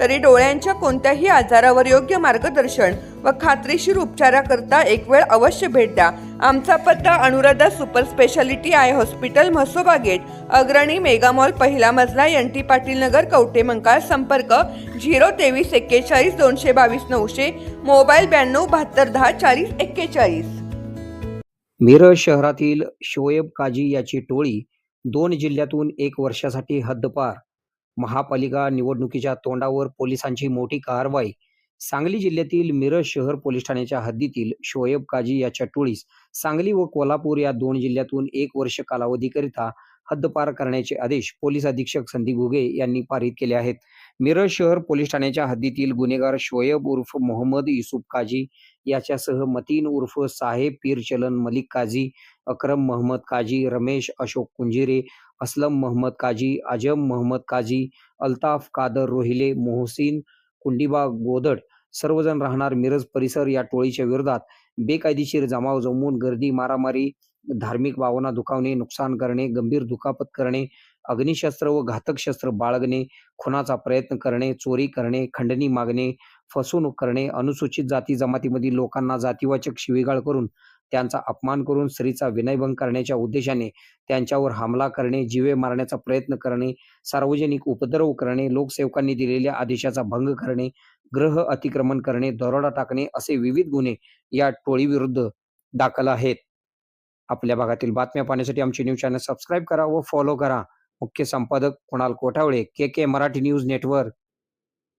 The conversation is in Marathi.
तरी डोळ्यांच्या कोणत्याही आजारावर योग्य मार्गदर्शन व खात्रीशीर उपचाराकरता एक वेळ अवश्य भेट द्या. आमचा पत्ता Anuradha super speciality eye hospital Mhasoba gate Agrani megamall पहिला मजला एन टी पाटील नगर कवटे मंकाळ संपर्क झिरो तेवीस एक्केचाळीस दोनशे बावीस नऊशे मोबाईल ब्याण्णव बहात्तर दहा चाळीस एक्केचाळीस. मिरज शहरातील शोएब काजी याची टोळी दोन जिल्ह्यातून एक वर्षासाठी हद्दपार महापालिका निवडणुकीच्या तोंडावर पोलिसांची मोठी कारवाई. सांगली जिल्ह्यातील मिरज शहर पोलीस ठाण्याच्या हद्दीतील शोएब काजी याच्या टोळीस सांगली व कोल्हापूर या दोन जिल्ह्यातून एक वर्ष कालावधीकरिता हद्दपार करण्याचे आदेश पोलीस अधीक्षक संदीप घुगे यांनी पारित केले आहेत. मिरज शहर पोलीस ठाण्याच्या हद्दीतील गुन्हेगार शोएब उर्फ मोहम्मद युसुफ काजी याच्यासह मतीन उर्फ साहेब पीरचलन मलिक काझी अक्रम मोहम्मद काजी रमेश अशोक कुंजिरे असलम मोहम्मद काजी आजम मोहम्मद काजी अल्ताफ कादर रोहिले मोहसिन कुंडीबा गोदड सर्वजण राहणार मिरज परिसर या टोळीच्या विरोधात. बेकायदेशीर जमाव जमवून गर्दी मारामारी धार्मिक भावना दुखावणे नुकसान करणे गंभीर दुखापत करणे अग्निशस्त्र व घातक शस्त्र बाळगणे खुनाचा प्रयत्न करणे चोरी करणे खंडणी मागणे फसवणूक करणे अनुसूचित जाती जमातीमधील लोकांना जातीवाचक शिवीगाळ करून त्यांचा अपमान करून स्त्रीचा विनयभंग करण्याच्या उद्देशाने त्यांच्यावर हमला करणे जीवे मारण्याचा प्रयत्न करणे सार्वजनिक उपद्रव करणे लोकसेवकांनी दिलेल्या आदेशाचा भंग करणे ग्रह अतिक्रमण करणे दरोडा टाकणे असे विविध गुन्हे या टोळीविरुद्ध दाखल आहेत. आपल्या भागातील बातम्या पाहण्यासाठी आमचे न्यूज चॅनल सबस्क्राईब करा व फॉलो करा. मुख्य संपादक Kunal Kothavale K K Marathi news network.